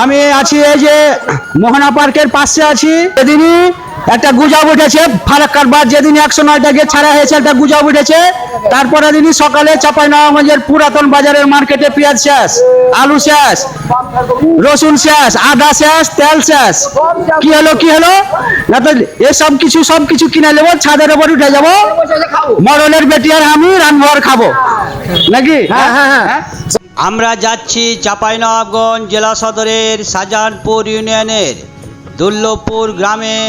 আমি আছি এই যে মোহনা পার্কের পাশে আছি। যেদিনই একটা গুজব উঠেছে ফারাক্কার বাদ যেদিন একশো নয়টা গেট ছাড়া হয়েছে একটা গুজব উঠেছে। তারপরে দিনই সকালে চাপাই নবাবগঞ্জের পুরাতন বাজারের মার্কেটে পেঁয়াজ শেষ আলু শেষ রসুন শেষ আদা শেষ তেল শেষ। কি হলো কি হলো? না তো এসব কিছু সব কিছু কিনে নেব ছাদের ওপর উঠে যাব মরলের বেটি আর আমি রানবো আর খাব। নাকি? হ্যাঁ হ্যাঁ। হ্যাঁ? আমরা যাচ্ছি চাঁপাইনবাবগঞ্জ জেলা সদরের শাহজাহানপুর ইউনিয়নের দুর্লভপুর গ্রামে।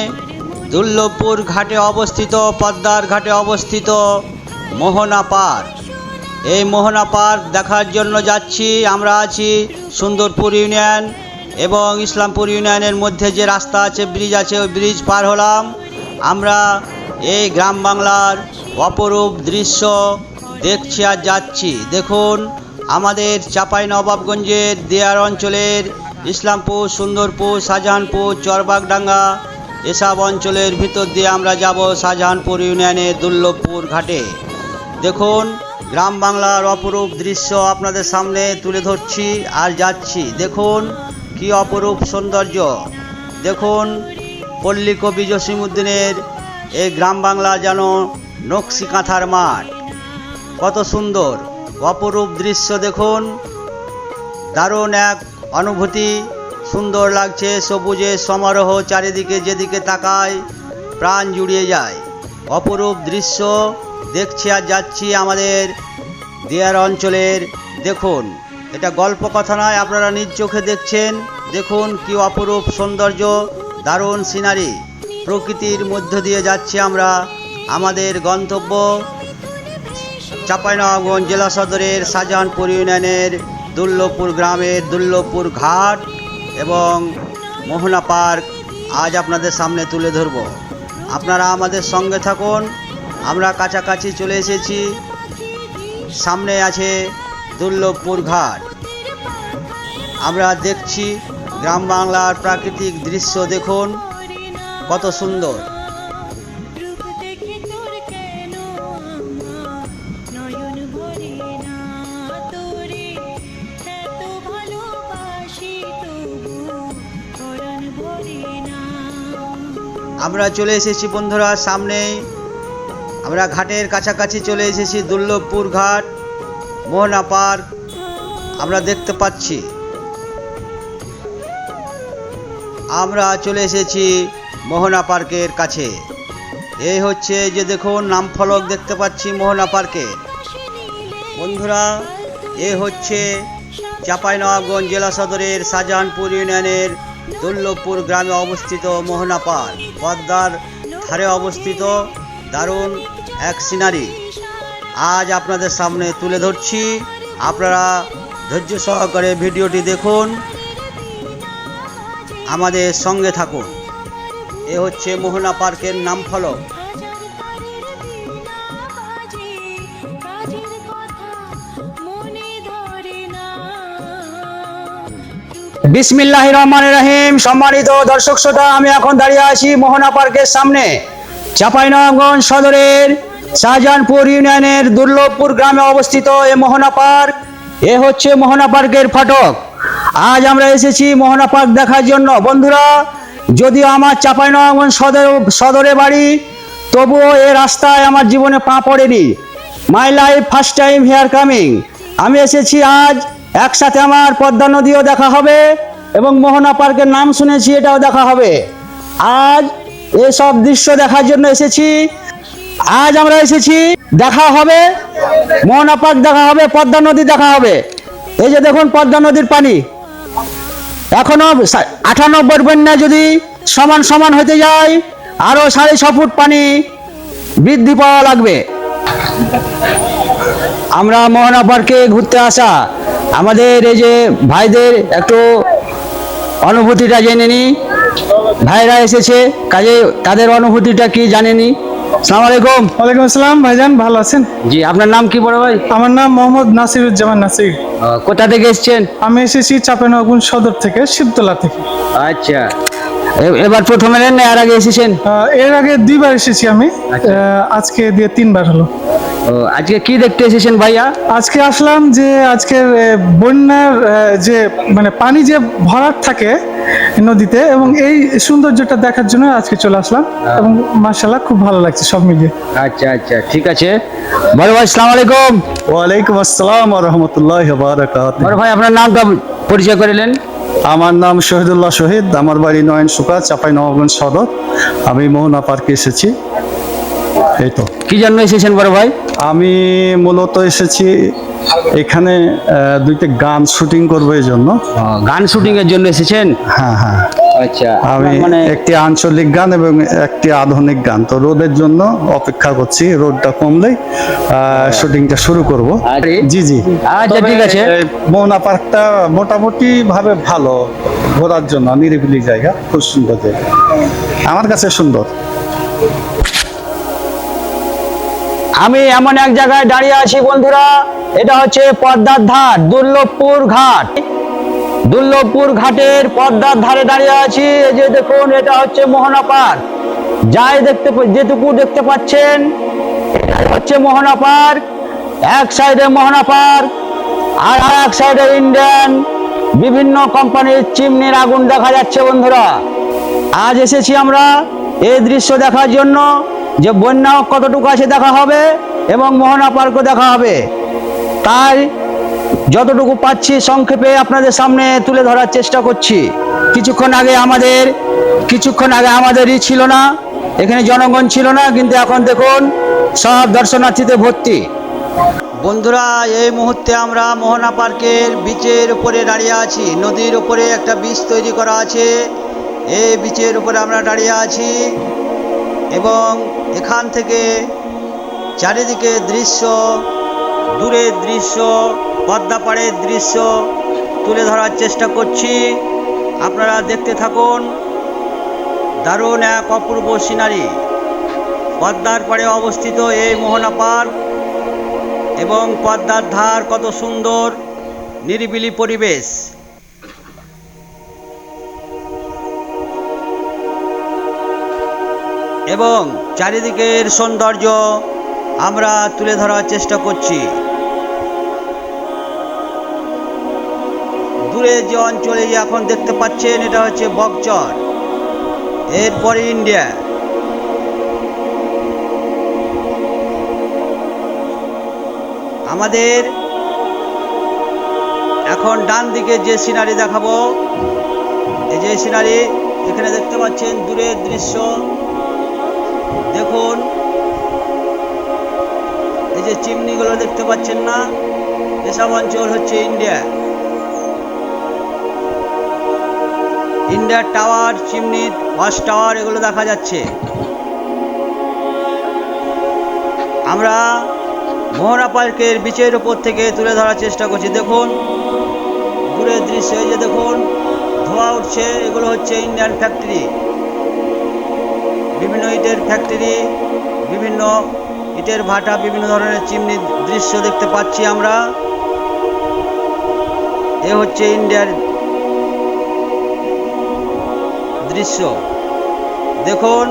দুর্লভপুর ঘাটে অবস্থিত, পদ্মার ঘাটে অবস্থিত মোহনা পার্ক। এই মোহনা পার্ক দেখার জন্য যাচ্ছি। আমরা আছি সুন্দরপুর ইউনিয়ন এবং ইসলামপুর ইউনিয়নের মধ্যে যে রাস্তা আছে, ব্রিজ আছে, ওই ব্রিজ পার হলাম। আমরা এই গ্রাম বাংলার অপরূপ দৃশ্য দেখছি আর যাচ্ছি। দেখুন আমাদের চাপাই নবাবগঞ্জের দেয়ার অঞ্চলের ইসলামপুর, সুন্দরপুর, শাহজাহানপুর, চরবাগডাঙ্গা এসব অঞ্চলের ভিতর দিয়ে আমরা যাব শাহজাহানপুর ইউনিয়নের দুর্লভপুর ঘাটে। দেখুন, গ্রাম বাংলার অপরূপ দৃশ্য আপনাদের সামনে তুলে ধরছি, আর যাচ্ছি। দেখুন, কি অপরূপ সৌন্দর্য। দেখুন পল্লী কবি জসিমুদ্দিনের এই গ্রাম বাংলা যেন নকশি কাঁথার মাঠ। কত সুন্দর। অপরূপ দৃশ্য দেখুন। দারুণ এক অনুভূতি। সুন্দর লাগছে সবুজের সমারোহ চারিদিকে যেদিকে তাকায়, প্রাণ জুড়িয়ে যায়। অপরূপ দৃশ্য দেখছি আর যাচ্ছি আমাদের দেয়ার অঞ্চলের। দেখুন, এটা গল্প কথা নয়, আপনারা নিজ চোখে দেখছেন। দেখুন কি অপরূপ সৌন্দর্য, দারুণ সিনারি। প্রকৃতির মধ্য দিয়ে যাচ্ছি আমরা, আমাদের গন্তব্য। চাঁপাইনবাবগঞ্জ জেলা সদরের শাহজাহানপুর ইউনিয়নের দুর্লভপুর গ্রামের দুর্লভপুর ঘাট এবং মোহনা পার্ক আজ আপনাদের সামনে তুলে ধরব। আপনারা আমাদের সঙ্গে থাকুন। আমরা কাছাকাছি চলে এসেছি। সামনে আছে দুর্লভপুর ঘাট। আমরা দেখছি গ্রাম বাংলার প্রাকৃতিক দৃশ্য দেখুন। কত সুন্দর। আমরা চলে এসেছি বন্ধুরা সামনেই আমরা ঘাটের কাছাকাছি চলে এসেছি দুর্লভপুর ঘাট, মোহনা পার্ক। আমরা দেখতে পাচ্ছি। আমরা চলে এসেছি মোহনা পার্কের কাছে। এই হচ্ছে যে দেখুন, নাম ফলক দেখতে পাচ্ছি মোহনা পার্কে। বন্ধুরা, এ হচ্ছে চাঁপাইনবাবগঞ্জ জেলা সদরের শাহজাহানপুর ইউনিয়নের দুর্লভপুর গ্রামে অবস্থিত মোহনা পার্ক। পদ্মার ধারে অবস্থিত দারুণ এক সিনারি। আজ আপনাদের সামনে তুলে ধরছি। আপনারা ধৈর্য সহকারে ভিডিওটি দেখুন। আমাদের সঙ্গে থাকুন। এ হচ্ছে মোহনা পার্কের নাম ফলক বিসমিল্লাহ রহমান রহিম সম্মানিত দর্শক শ্রোতা, আমি এখন দাঁড়িয়ে আছি মোহনা পার্কের সামনে। চাঁপাইনবাবগঞ্জ সদরের শাহজাহানপুর ইউনিয়নের দুর্লভপুর গ্রামে অবস্থিত এই মোহনা পার্ক। এ হচ্ছে মোহনা পার্কের ফাটক। আজ আমরা এসেছি মোহনা পার্ক দেখার জন্য। বন্ধুরা, যদিও আমার চাঁপাইনবাবগঞ্জ সদর সদরে বাড়ি, তবুও এ রাস্তায় আমার জীবনে পা পড়েনি। My life first time here coming আমি এসেছি আজ একসাথে আমার পদ্মা নদীও দেখা হবে এবং মোহনা পার্কের নাম শুনেছি, এটাও দেখা হবে। আজ এসব দৃশ্য দেখার জন্য এসেছি। আজ আমরা এসেছি, দেখা হবে, মোহনা পার্ক দেখা হবে, পদ্মা নদী দেখা হবে। এই যে দেখুন পদ্মা নদীর পানি। এখনও আটানব্বই বন্যা যদি সমান সমান হতে যায়, আরও সাড়ে ছ ফুট পানি বৃদ্ধি পাওয়া লাগবে। আমরা মোহনা পার্কে ঘুরতে আসা আমাদের এই যে ভাইদের একটু অনুভূতিটা জেনে নিই ভাইরা এসেছে কাজে তাদের অনুভূতিটা কি জানেনি সালাম আলাইকুম। ওয়ালাইকুম আসসালাম ভাইজান ভালো আছেন? জি আপনার নাম কি বড় ভাই? আমার নাম মোহাম্মদ নাসিরুজ্জামান নাসির। কোথা থেকে এসেছেন? আমি এসেছি চাপেনগুন সদর থেকে শিবতলা থেকে। আচ্ছা। এবার প্রথমে নেন না এর আগে এসেছেন? এর আগে দুইবার এসেছি আমি। আচ্ছা। আজকে দিয়ে তিনবার হলো। আজকে কি দেখতে এসেছেন ভাইয়া? আজকে আসলাম যে আজকের বন্যার যে মানে পানি যে ভরাট থাকে নদীতে এবং এই সৌন্দর্যটা দেখার জন্য আজকে চলে আসলাম এবং মার্শাল্লাহ খুব ভালো লাগছে সব মিলিয়ে। আচ্ছা আচ্ছা ঠিক আছে। বড় ভাই সালাম আলাইকুম। ওয়ালাইকুম আসসালাম রহমতুল্লাহ বারাকাত বড় ভাই আপনার নামটা পরিচয় করিলেন আমার নাম শহীদুল্লাহ শহীদ আমার বাড়ি নয়ন সুকা চাপাই নবাবগঞ্জ সদর। আমি মোহনা পার্কে এসেছি। এই তো কি জন্য এসেছেন বড় ভাই? আমি মূলত এসেছি এখানে দুইটা গান শুটিং করব এই জন্য। গান শুটিং এর জন্য এসেছেন? হ্যাঁ হ্যাঁ। আচ্ছা আমি মানে একটি আঞ্চলিক গান এবং একটি আধুনিক গান। তো রোদের জন্য অপেক্ষা করছি রোদটা কমলে শুটিংটা শুরু করব। জি জি। আচ্ছা, ঠিক আছে। মোহনা পার্কটা মোটামুটি ভাবে ভালো ঘোরার জন্য নিরিবিলি জায়গা খুব সুন্দর জায়গা। আমার কাছে সুন্দর। আমি এমন এক জায়গায় দাঁড়িয়ে আছি বন্ধুরা, এটা হচ্ছে পদ্মার ধার, দুর্লভপুর ঘাট। দুর্লভপুর ঘাটের পদ্মার ধারে দাঁড়িয়ে আছি, এই যে দেখুন, এটা হচ্ছে মোহনা পার্ক। যাই দেখতে যেটুকু দেখতে পাচ্ছেন হচ্ছে মোহনা পার্ক। এক সাইডে মোহনা পার্ক, আর এক সাইডে ইন্ডিয়ান বিভিন্ন কোম্পানির চিমনির আগুন দেখা যাচ্ছে বন্ধুরা। আজ এসেছি আমরা এই দৃশ্য দেখার জন্য। যে বন্যা কতটুকু আছে দেখা হবে এবং মোহনা পার্কও দেখা হবে। তাই যতটুকু পাচ্ছি সংক্ষেপে আপনাদের সামনে তুলে ধরার চেষ্টা করছি। কিছুক্ষণ আগে আমাদের, কিছুক্ষণ আগে আমাদেরই ছিল না, এখানে জনগণ ছিল না, কিন্তু এখন দেখুন সব দর্শনার্থীতে ভর্তি। বন্ধুরা, এই মুহূর্তে আমরা মোহনা পার্কের বিচের উপরে দাঁড়িয়ে আছি। নদীর উপরে একটা বীজ তৈরি করা আছে। এই বিচের উপরে আমরা দাঁড়িয়ে আছি। এবং এখান থেকে চারিদিকে দৃশ্য, দূরের দৃশ্য পদ্মা পাড়ের দৃশ্য তুলে ধরার চেষ্টা করছি। আপনারা দেখতে থাকুন, দারুণ এক অপূর্ব সিনারি। পদ্মার পাড়ে অবস্থিত এই মোহনা পার্ক এবং পদ্মার ধার কত সুন্দর, নিরিবিলি পরিবেশ। এবং চারিদিকের সৌন্দর্য আমরা তুলে ধরার চেষ্টা করছি। দূরে যে অঞ্চলে যে এখন দেখতে পাচ্ছেন, এটা হচ্ছে বকচর। এরপরে ইন্ডিয়া। আমাদের এখন ডান দিকে যে সিনারি দেখাবো, এই যে সিনারি, এখানে দেখতে পাচ্ছেন দূরের দৃশ্য। দেখুন, এই যে চিমনিগুলো দেখতে পাচ্ছেন না এসব অঞ্চল হচ্ছে ইন্ডিয়া। ইন্ডিয়ার টাওয়ার, চিমনি ওয়াশ টাওয়ার, এগুলো দেখা যাচ্ছে। আমরা মোহনা পার্কের বিচের উপর থেকে তুলে ধরার চেষ্টা করছি। দেখুন, দূরের দৃশ্য, এই যে দেখুন, ধোঁয়া উঠছে, এগুলো হচ্ছে ইন্ডিয়ান ফ্যাক্টরি। বিভিন্ন ইটের ফ্যাক্টরি বিভিন্ন ইটের ভাটা, বিভিন্ন ধরনের চিমনি দৃশ্য দেখতে পাচ্ছি আমরা। এ হচ্ছে ইন্ডিয়ার দৃশ্য। দেখুন,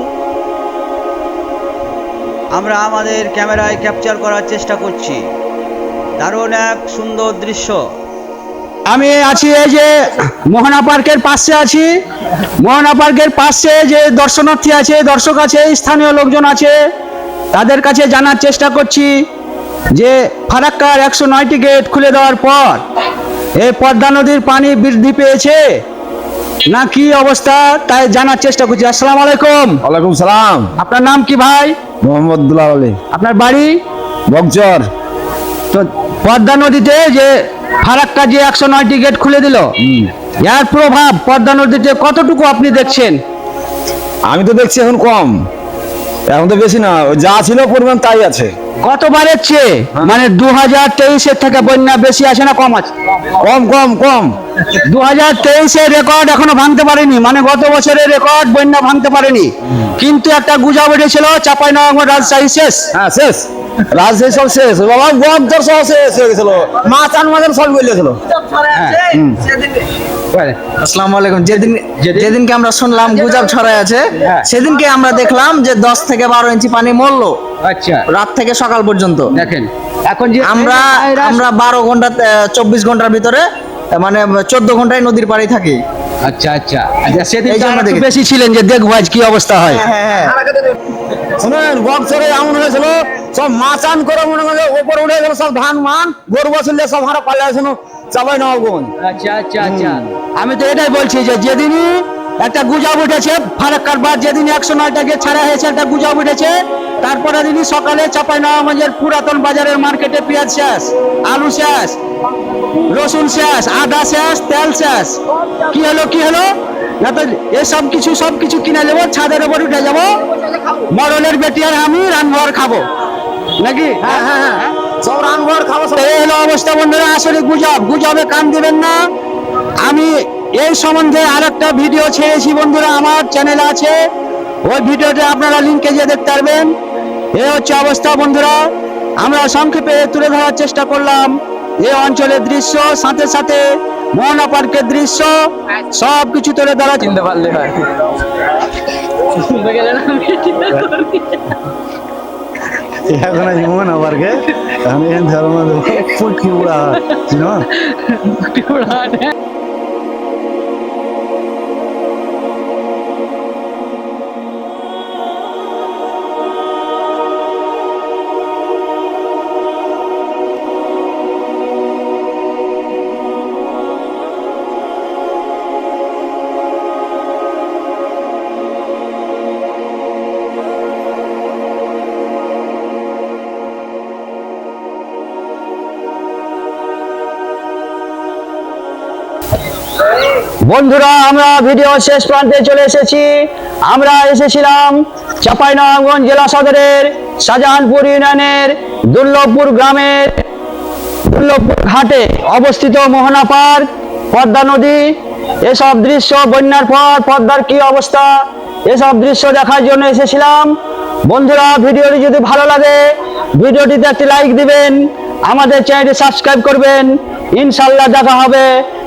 আমরা আমাদের ক্যামেরায় ক্যাপচার করার চেষ্টা করছি। দারুণ এক সুন্দর দৃশ্য। আমি আছি এই যে মোহনা পার্কের পাশে আছি। মোহনা পার্কের পাশে যে দর্শনার্থী আছে দর্শক আছে স্থানীয় লোকজন আছে তাদের কাছে জানার চেষ্টা করছি যে ফারাক্কার একশো নয়টি গেট খুলে দেওয়ার পর এই পদ্মা নদীর পানি বৃদ্ধি পেয়েছে না কি অবস্থা তাই জানার চেষ্টা করছি। আসসালাম আলাইকুম। ওয়ালাইকুম সালাম। আপনার নাম কি ভাই? মোহাম্মদ দুলাল আলী। আপনার বাড়ি? বকচর। তো পদ্মা নদীতে যে ফারাক্কা যে একশো নয়টি গেট খুলে দিল। এর প্রভাব পদ্মা নদীতে কতটুকু আপনি দেখছেন? আমি তো দেখছি এখন কম। এখন তো বেশি না যা ছিল পরিমাণ তাই আছে। গতবারের চেয়ে? মানে দু হাজার তেইশের থেকে বন্যা বেশি আছে না কম আছে? কম কম কম। দু হাজার তেইশের রেকর্ড এখনও ভাঙতে পারেনি। মানে গত বছরের রেকর্ড বন্যা ভাঙতে পারেনি। কিন্তু একটা গুজব উঠেছিল চাপাই নগর রাজশাহী শেষ। হ্যাঁ শেষ। রাজশাহী সব শেষ বাবা বকচর সব শেষ হয়ে গেছিল। মাছ আন মাছ সব গেছিল আসসালামু আলাইকুম। যেদিন যেদিনকে আমরা শুনলাম গুজব ছড়ায় আছে সেদিনকে আমরা দেখলাম যে দশ থেকে বারো ইঞ্চি পানি মরলো আচ্ছা। রাত থেকে সকাল পর্যন্ত। দেখেন এখন যে আমরা আমরা বারো ঘণ্টা চব্বিশ ঘণ্টার ভিতরে মানে চোদ্দ ঘন্টায় নদীর পাড়ে থাকি। আচ্ছা আচ্ছা। আচ্ছা সেদিন। বেশি ছিলেন যে দেখব আজ কি অবস্থা হয়। হ্যাঁ হ্যাঁ শুনেন বক্সরে এমন হয়েছিল সব মাচান করে মনে করে উপর উঠে গেল সব ধান মান গরু বসলে সব হারা পালে আসেন চাপাই নবগঞ্জ আচ্ছা আচ্ছা আচ্ছা। আমি তো এটাই বলছি যে যেদিনই একটা গুজব উঠেছে ফারাক্কার বাদ যেদিন একশো নয়টাকে ছাড়া হয়েছে একটা গুজব উঠেছে তারপরে দিনই সকালে চাপাই নবাবগঞ্জের পুরাতন বাজারের মার্কেটে পেঁয়াজ শেষ আলু শেষ রসুন শেষ আদা শেষ তেল শেষ। কি হলো কি হলো? না তো এসব কিছু সব কিছু কিনে নেব ছাদের উপর উঠে যাব মরলের বেটি আর আমি রানঘর খাব। নাকি? হ্যাঁ হ্যাঁ হ্যাঁ। সব রানঘর খাওয়া এই হলো অবস্থা বন্ধুরা আসলে গুজব। গুজবে কান দিবেন না। আমি এই সম্বন্ধে আরেকটা ভিডিও ছেড়েছি বন্ধুরা আমার চ্যানেলে আছে। ওই ভিডিওটা আপনারা লিঙ্কে গিয়ে দেখতে পারবেন। এই হচ্ছে অবস্থা বন্ধুরা। আমরা সংক্ষেপে তুলে ধরার চেষ্টা করলাম। এই অঞ্চলের দৃশ্য সাথে সাথে মোহনা পার্কের দৃশ্য সব কিছু তুলে ধরা চিনতে পারলে হয়। এখন আজ মোহন আবারকে আমি এখান ধর্ম ফুটকি উড়া চিনো? বন্ধুরা, আমরা ভিডিও শেষ প্রান্তে চলে এসেছি। আমরা এসেছিলাম চাঁপাইনবাবগঞ্জ জেলা সদরের শাহজাহানপুর ইউনিয়নের দুর্লভপুর গ্রামের দুর্লভপুর ঘাটে অবস্থিত মোহনা পার্ক, পদ্মা নদী। এসব দৃশ্য বন্যার পর পদ্মার কি অবস্থা? এসব দৃশ্য দেখার জন্য এসেছিলাম। বন্ধুরা, ভিডিওটি যদি ভালো লাগে, ভিডিওটিতে একটি লাইক দিবেন। আমাদের চ্যানেলটি সাবস্ক্রাইব করবেন। ইনশাল্লাহ দেখা হবে।